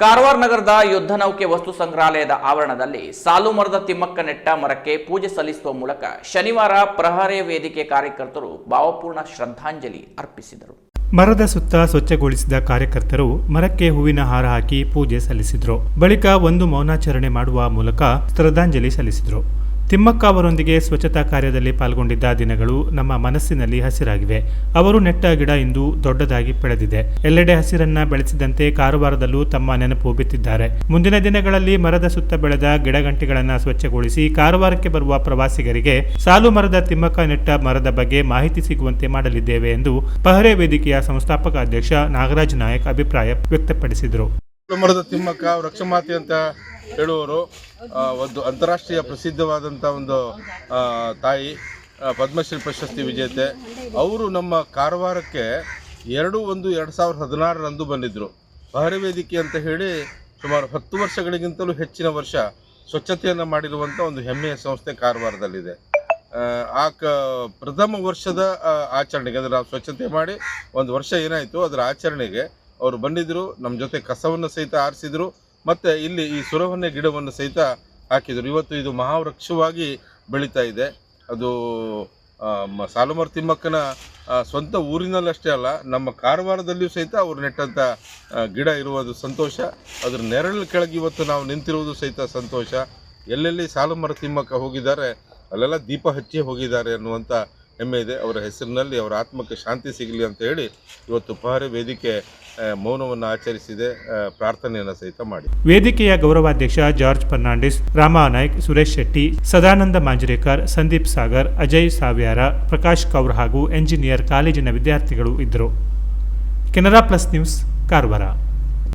ಕಾರವಾರ ನಗರದ ಯುದ್ಧ ನೌಕೆ ವಸ್ತು ಸಂಗ್ರಹಾಲಯದ ಆವರಣದಲ್ಲಿ ಸಾಲು ಮರದ ತಿಮ್ಮಕ್ಕ ನೆಟ್ಟ ಮರಕ್ಕೆ ಪೂಜೆ ಸಲ್ಲಿಸುವ ಮೂಲಕ ಶನಿವಾರ ಪ್ರಹರೆ ವೇದಿಕೆ ಕಾರ್ಯಕರ್ತರು ಭಾವಪೂರ್ಣ ಶ್ರದ್ಧಾಂಜಲಿ ಅರ್ಪಿಸಿದರು. ಮರದ ಸುತ್ತ ಸ್ವಚ್ಛಗೊಳಿಸಿದ ಕಾರ್ಯಕರ್ತರು ಮರಕ್ಕೆ ಹೂವಿನ ಹಾರ ಹಾಕಿ ಪೂಜೆ ಸಲ್ಲಿಸಿದರು. ಬಳಿಕ ಒಂದು ಮೌನಾಚರಣೆ ಮಾಡುವ ಮೂಲಕ ಶ್ರದ್ಧಾಂಜಲಿ ಸಲ್ಲಿಸಿದರು. ತಿಮ್ಮಕ್ಕ ಅವರೊಂದಿಗೆ ಸ್ವಚ್ಛತಾ ಕಾರ್ಯದಲ್ಲಿ ಪಾಲ್ಗೊಂಡಿದ್ದ ದಿನಗಳು ನಮ್ಮ ಮನಸ್ಸಿನಲ್ಲಿ ಹಸಿರಾಗಿವೆ. ಅವರು ನೆಟ್ಟ ಗಿಡ ಇಂದು ದೊಡ್ಡದಾಗಿ ಬೆಳೆದಿದೆ. ಎಲ್ಲೆಡೆ ಹಸಿರನ್ನ ಬೆಳೆಸಿದಂತೆ ಕಾರವಾರದಲ್ಲೂ ತಮ್ಮ ನೆನಪು ಬಿತ್ತಿದ್ದಾರೆ. ಮುಂದಿನ ದಿನಗಳಲ್ಲಿ ಮರದ ಸುತ್ತ ಬೆಳೆದ ಗಿಡಗಂಟಿಗಳನ್ನು ಸ್ವಚ್ಛಗೊಳಿಸಿ ಕಾರವಾರಕ್ಕೆ ಬರುವ ಪ್ರವಾಸಿಗರಿಗೆ ಸಾಲು ಮರದ ತಿಮ್ಮಕ್ಕ ನೆಟ್ಟ ಮರದ ಬಗ್ಗೆ ಮಾಹಿತಿ ಸಿಗುವಂತೆ ಮಾಡಲಿದ್ದೇವೆ ಎಂದು ಪಹರೆ ವೇದಿಕೆಯ ಸಂಸ್ಥಾಪಕ ಅಧ್ಯಕ್ಷ ನಾಗರಾಜ್ ನಾಯಕ್ ಅಭಿಪ್ರಾಯ ವ್ಯಕ್ತಪಡಿಸಿದರು. ಮರದ ತಿಮ್ಮಕ್ಕ, ವೃಕ್ಷಮಾತೆ ಅಂತ ಹೇಳುವವರು ಒಂದು ಅಂತಾರಾಷ್ಟ್ರೀಯ ಪ್ರಸಿದ್ಧವಾದಂಥ ಒಂದು ತಾಯಿ ಪದ್ಮಶ್ರೀ ಪ್ರಶಸ್ತಿ ವಿಜೇತೆ. ಅವರು ನಮ್ಮ ಕಾರವಾರಕ್ಕೆ ಎರಡು ಒಂದು ಎರಡು ಸಾವಿರದ ಹದಿನಾರರಂದು ಬಂದಿದ್ದರು ಪಹರೆ ವೇದಿಕೆ ಅಂತ ಹೇಳಿ ಸುಮಾರು ಹತ್ತು ವರ್ಷಗಳಿಗಿಂತಲೂ ಹೆಚ್ಚಿನ ವರ್ಷ ಸ್ವಚ್ಛತೆಯನ್ನು ಮಾಡಿರುವಂಥ ಒಂದು ಹೆಮ್ಮೆಯ ಸಂಸ್ಥೆ ಕಾರವಾರದಲ್ಲಿದೆ. ಆ, ಕ ಪ್ರಥಮ ವರ್ಷದ ಆಚರಣೆಗೆ ಅಂದರೆ ನಾವು ಸ್ವಚ್ಛತೆ ಮಾಡಿ ಒಂದು ವರ್ಷ ಏನಾಯಿತು ಅದರ ಆಚರಣೆಗೆ ಅವರು ಬಂದಿದ್ದರು ನಮ್ಮ ಜೊತೆ ಕಸವನ್ನು ಸಹಿತ ಆರಿಸಿದ್ರು. ಮತ್ತು ಇಲ್ಲಿ ಈ ಸುರವನ್ನೇ ಗಿಡವನ್ನು ಸಹಿತ ಹಾಕಿದರು. ಇವತ್ತು ಇದು ಮಹಾವೃಕ್ಷವಾಗಿ ಬೆಳೀತಾ ಇದೆ. ಅದು ಸಾಲುಮರ ತಿಮ್ಮಕ್ಕನ ಸ್ವಂತ ಊರಿನಲ್ಲಷ್ಟೇ ಅಲ್ಲ, ನಮ್ಮ ಕಾರವಾರದಲ್ಲಿಯೂ ಸಹಿತ ಅವರು ನೆಟ್ಟಂಥ ಗಿಡ ಇರುವುದು ಸಂತೋಷ. ಅದ್ರ ನೆರಳು ಕೆಳಗೆ ಇವತ್ತು ನಾವು ನಿಂತಿರುವುದು ಸಹಿತ ಸಂತೋಷ. ಎಲ್ಲೆಲ್ಲಿ ಸಾಲುಮರ ತಿಮ್ಮಕ್ಕ ಹೋಗಿದ್ದಾರೆ, ಅಲ್ಲೆಲ್ಲ ದೀಪ ಹಚ್ಚಿ ಹೋಗಿದ್ದಾರೆ ಅನ್ನುವಂಥ ಹೆಮ್ಮೆ ಇದೆ, ಅವರ ಹೆಸರಿನಲ್ಲಿ ಅವರ ಆತ್ಮಕ್ಕೆ ಶಾಂತಿ ಸಿಗಲಿ ಅಂತ ಹೇಳಿ ಇವತ್ತು ಪಹರೆ ವೇದಿಕೆ ಮೌನವನ್ನು ಆಚರಿಸಿದೆ ಪ್ರಾರ್ಥನೆಯನ್ನು ಸಹಿತ ಮಾಡಿ. ವೇದಿಕೆಯ ಗೌರವಾಧ್ಯಕ್ಷ ಜಾರ್ಜ್ ಫರ್ನಾಂಡಿಸ್ ರಾಮ ನಾಯ್ಕ್ ಸುರೇಶ್ ಶೆಟ್ಟಿ, ಸದಾನಂದ ಮಾಂಜರೇಕರ್, ಸಂದೀಪ್ ಸಾಗರ್, ಅಜಯ್ ಸಾವ್ಯಾರ, ಪ್ರಕಾಶ್ ಕೌರ್ ಹಾಗೂ ಎಂಜಿನಿಯರ್ ಕಾಲೇಜಿನ ವಿದ್ಯಾರ್ಥಿಗಳು ಇದ್ದರು. Canara plus news, Karwar.